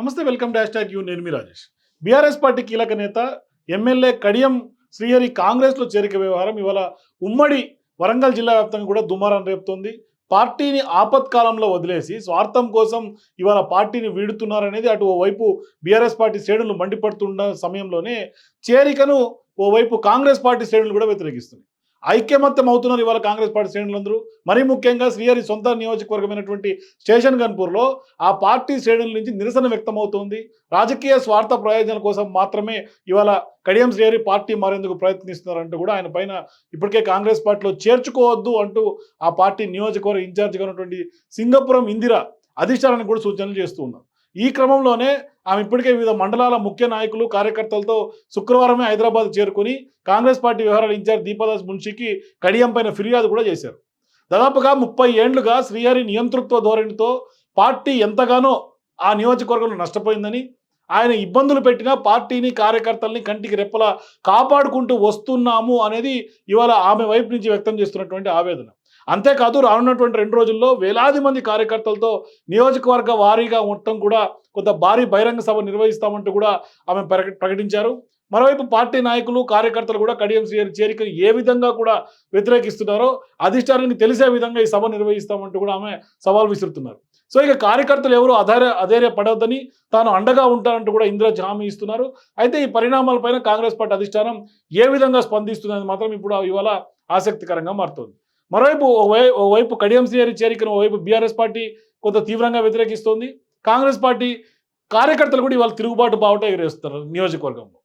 నమస్తే welcome dash tag you. నేను మీ Rajesh. BRS party కీలక నేత ఎమ్మెల్యే కడియం శ్రీహరి కాంగ్రెస్లో చేరిక వ్యవహారం ఇవాళ ఉమ్మడి వరంగల్ జిల్లా వ్యాప్తంగా కూడా దుమారం రేపుతోంది. పార్టీని ఆపత్కాలంలో వదిలేసి స్వార్థం కోసం ఇవాళ పార్టీని వీడుతున్నారనేది అటు ఓవైపు బీఆర్ఎస్ పార్టీ శ్రేణులు మండిపడుతున్న సమయంలోనే చేరికను ఓవైపు కాంగ్రెస్ పార్టీ శ్రేణులు కూడా వ్యతిరేకిస్తున్నాయి. ఐక్యమత్యం అవుతున్నారు ఇవాళ కాంగ్రెస్ పార్టీ శ్రేణులందరూ. మరీ ముఖ్యంగా శ్రీహరి సొంత నియోజకవర్గమైనటువంటి స్టేషన్ గన్పూర్లో ఆ పార్టీ శ్రేణుల నుంచి నిరసన వ్యక్తమవుతోంది. రాజకీయ స్వార్థ ప్రయోజనాల కోసం మాత్రమే ఇవాళ కడియం శ్రీహరి పార్టీ మారేందుకు ప్రయత్నిస్తున్నారంటూ కూడా ఆయన పైన ఇప్పటికే కాంగ్రెస్ పార్టీలో చేర్చుకోవద్దు అంటూ ఆ పార్టీ నియోజకవర్గ ఇన్ఛార్జిగా ఉన్నటువంటి సింగపురం ఇందిర అధిష్టానానికి కూడా సూచనలు చేస్తూ ఉన్నారు. ఈ క్రమంలోనే ఆమె ఇప్పటికే వివిధ మండలాల ముఖ్య నాయకులు కార్యకర్తలతో శుక్రవారమే హైదరాబాద్ చేరుకుని కాంగ్రెస్ పార్టీ వ్యవహారాల ఇన్ఛార్జ్ దీపాదాస్ మున్షికి కడియం పైన ఫిర్యాదు కూడా చేశారు. దాదాపుగా ముప్పై ఏండ్లుగా శ్రీహరి నియంతృత్వ ధోరణితో పార్టీ ఎంతగానో ఆ నియోజకవర్గంలో నష్టపోయిందని ఆయన ఇబ్బందులు పెట్టినా పార్టీని కార్యకర్తల్ని కంటికి రెప్పలా కాపాడుకుంటూ వస్తున్నాము అనేది ఇవాళ ఆమె వైపు నుంచి వ్యక్తం చేస్తున్నటువంటి ఆవేదన. అంతేకాదు రానున్నటువంటి రెండు రోజుల్లో వేలాది మంది కార్యకర్తలతో నియోజకవర్గ వారీగా మొత్తం కూడా కొంత భారీ బహిరంగ సభ నిర్వహిస్తామంటూ కూడా ఆమె ప్రకటించారు. మరోవైపు పార్టీ నాయకులు కార్యకర్తలు కూడా కడియం శ్రీహరి చేరికను ఏ విధంగా కూడా వ్యతిరేకిస్తున్నారో అధిష్టానానికి తెలిసే విధంగా ఈ సభ నిర్వహిస్తామంటూ కూడా ఆమె సవాల్ విసురుతున్నారు. సో ఇక కార్యకర్తలు ఎవరు అధైర్య అధైర్య పడవద్దని తాను అండగా ఉంటానంటూ కూడా ఇందులో హామీ ఇస్తున్నారు. అయితే ఈ పరిణామాలపైన కాంగ్రెస్ పార్టీ అధిష్టానం ఏ విధంగా స్పందిస్తుందని మాత్రం ఇప్పుడు ఇవాళ ఆసక్తికరంగా మారుతుంది. మరోవైపు ఓవైపు కడియం శ్రీహరి చేరికను ఓవైపు బీఆర్ఎస్ పార్టీ కొంత తీవ్రంగా వ్యతిరేకిస్తోంది. కాంగ్రెస్ పార్టీ కార్యకర్తలు కూడా ఇవాళ తిరుగుబాటు బావుట ఎగరేస్తున్నారు నియోజకవర్గంలో.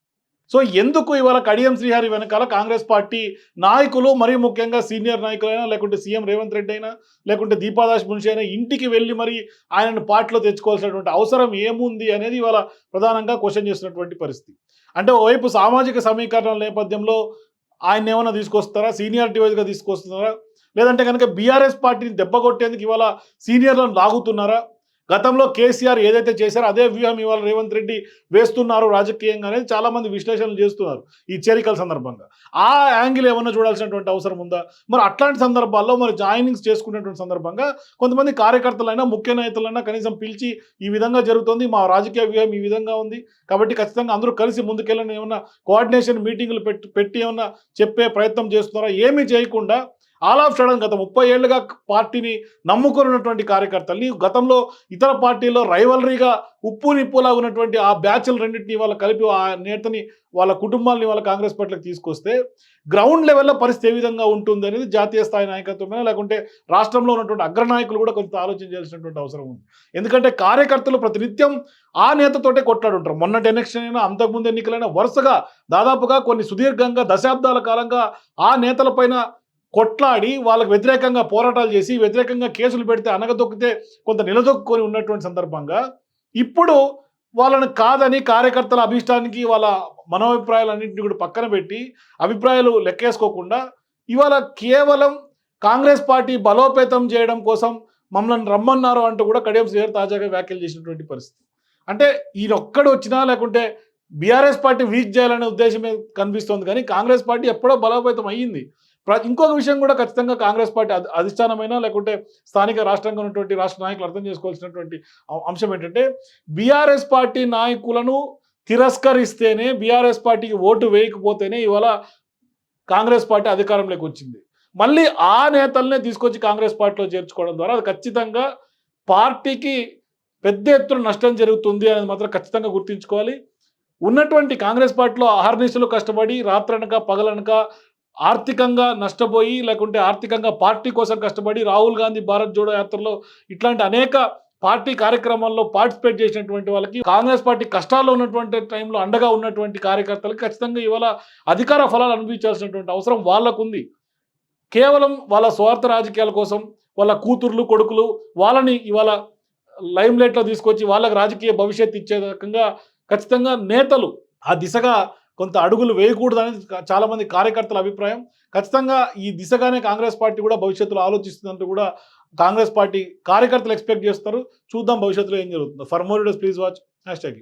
సో ఎందుకు ఇవాళ కడియం శ్రీహరి వెనకాల కాంగ్రెస్ పార్టీ నాయకులు మరీ ముఖ్యంగా సీనియర్ నాయకులైనా లేకుంటే సీఎం రేవంత్ రెడ్డి అయినా లేకుంటే దీపాదాస్ మున్షి అయినా ఇంటికి వెళ్ళి మరి ఆయనను పార్టీలో తెచ్చుకోవాల్సినటువంటి అవసరం ఏముంది అనేది ఇవాళ ప్రధానంగా క్వశ్చన్ చేసినటువంటి పరిస్థితి. అంటే ఓవైపు సామాజిక సమీకరణల నేపథ్యంలో ఆయన ఏమైనా తీసుకొస్తారా? సీనియారిటీ వైజ్గా తీసుకొస్తున్నారా? లేదంటే కనుక బీఆర్ఎస్ పార్టీని దెబ్బ కొట్టేందుకు ఇవాళ సీనియర్లను లాగుతున్నారా? గతంలో కేసీఆర్ ఏదైతే చేశారో అదే వ్యూహం ఇవాళ రేవంత్ రెడ్డి వేస్తున్నారు రాజకీయంగా అనేది చాలా మంది విశ్లేషణలు చేస్తున్నారు ఈ చేరికల సందర్భంగా. ఆ యాంగిల్ ఏమన్నా చూడాల్సినటువంటి అవసరం ఉందా? మరి అట్లాంటి సందర్భాల్లో మరి జాయినింగ్స్ చేసుకునేటువంటి సందర్భంగా కొంతమంది కార్యకర్తలైనా ముఖ్య నేతలైనా కనీసం పిలిచి ఈ విధంగా జరుగుతుంది మా రాజకీయ వ్యూహం ఈ విధంగా ఉంది. కాబట్టి ఖచ్చితంగా అందరూ కలిసి ముందుకెళ్ళని ఏమన్నా కోఆర్డినేషన్ మీటింగ్లు పెట్టి పెట్టి ఏమన్నా చెప్పే ప్రయత్నం చేస్తున్నారా? ఏమీ చేయకుండా ఆల్ ఆఫ్ సడన్ గత ముప్పై ఏళ్ళుగా పార్టీని నమ్ముకున్నటువంటి కార్యకర్తల్ని గతంలో ఇతర పార్టీల్లో రైవలరీగా ఉప్పు నిప్పులా ఉన్నటువంటి ఆ బ్యాచ్లు రెండింటిని వాళ్ళ కలిపి ఆ నేతని వాళ్ళ కుటుంబాలని వాళ్ళ కాంగ్రెస్ పార్టీలకు తీసుకొస్తే గ్రౌండ్ లెవెల్లో పరిస్థితి ఏ విధంగా ఉంటుంది అనేది జాతీయ స్థాయి నాయకత్వమే లేకుంటే రాష్ట్రంలో ఉన్నటువంటి అగ్రనాయకులు కూడా కొంత ఆలోచన చేయాల్సినటువంటి అవసరం ఉంది. ఎందుకంటే కార్యకర్తలు ప్రతినిత్యం ఆ నేతతోటే కొట్లాడుంటారు. మొన్నటి ఎలక్షన్ అయినా అంతకుముందు ఎన్నికలైనా వరుసగా దాదాపుగా కొన్ని సుదీర్ఘంగా దశాబ్దాల కాలంగా ఆ నేతలపైన కొట్లాడి వాళ్ళకు వ్యతిరేకంగా పోరాటాలు చేసి వ్యతిరేకంగా కేసులు పెడితే అనగదొక్కితే కొంత నిలదొక్కుని ఉన్నటువంటి సందర్భంగా ఇప్పుడు వాళ్ళని కాదని కార్యకర్తల అభిష్టానికి వాళ్ళ మనోభిప్రాయాలన్నింటినీ కూడా పక్కన పెట్టి అభిప్రాయాలు లెక్కేసుకోకుండా ఇవాళ కేవలం కాంగ్రెస్ పార్టీ బలోపేతం చేయడం కోసం మమ్మల్ని రమ్మన్నారు అంటూ కూడా కడియం శ్రీహర్ తాజాగా వ్యాఖ్యలు చేసినటువంటి పరిస్థితి. అంటే ఈయన ఒక్కడు వచ్చినా లేకుంటే బీఆర్ఎస్ పార్టీ వీక్ చేయాలనే ఉద్దేశమే కనిపిస్తోంది కానీ కాంగ్రెస్ పార్టీ ఎప్పుడో బలోపేతం అయ్యింది. ఇంకొక విషయం కూడా ఖచ్చితంగా కాంగ్రెస్ పార్టీ అధిష్టానమైనా అధిష్టానమైన లేకుంటే స్థానిక రాష్ట్రంగా ఉన్నటువంటి రాష్ట్ర నాయకులు అర్థం చేసుకోవాల్సినటువంటి అంశం ఏంటంటే బీఆర్ఎస్ పార్టీ నాయకులను తిరస్కరిస్తేనే బీఆర్ఎస్ పార్టీకి ఓటు వేయకపోతేనే ఇవాళ కాంగ్రెస్ పార్టీ అధికారంలోకి వచ్చింది. మళ్ళీ ఆ నేతలనే తీసుకొచ్చి కాంగ్రెస్ పార్టీలో చేర్చుకోవడం ద్వారా అది ఖచ్చితంగా పార్టీకి పెద్ద ఎత్తున నష్టం జరుగుతుంది అనేది మాత్రం ఖచ్చితంగా గుర్తుంచుకోవాలి. ఉన్నటువంటి కాంగ్రెస్ పార్టీలో అహర్నిశలు కష్టపడి రాత్రనక పగలనక ఆర్థికంగా నష్టపోయి లేకుంటే ఆర్థికంగా పార్టీ కోసం కష్టపడి రాహుల్ గాంధీ భారత్ జోడో యాత్రలో ఇట్లాంటి అనేక పార్టీ కార్యక్రమాల్లో పార్టిసిపేట్ చేసినటువంటి వాళ్ళకి కాంగ్రెస్ పార్టీ కష్టాల్లో ఉన్నటువంటి టైంలో అండగా ఉన్నటువంటి కార్యకర్తలకు ఖచ్చితంగా ఇవాళ అధికార ఫలాలు అనుభవించాల్సినటువంటి అవసరం వాళ్ళకు ఉంది కేవలం వాళ్ళ స్వార్థ రాజకీయాల కోసం వాళ్ళ కూతుర్లు కొడుకులు వాళ్ళని ఇవాళ లైమ్ లైట్లో తీసుకొచ్చి వాళ్ళకి రాజకీయ భవిష్యత్తు ఇచ్చే రకంగా ఖచ్చితంగా నేతలు ఆ దిశగా కొంత అడుగులు వేయకూడదని చాలామంది కార్యకర్తల అభిప్రాయం. ఖచ్చితంగా ఈ దిశగానే కాంగ్రెస్ పార్టీ కూడా భవిష్యత్తులో ఆలోచిస్తుందంటూ కూడా కాంగ్రెస్ పార్టీ కార్యకర్తలు ఎక్స్పెక్ట్ చేస్తారు. చూద్దాం భవిష్యత్తులో ఏం జరుగుతుందో. For more days please watch hash tag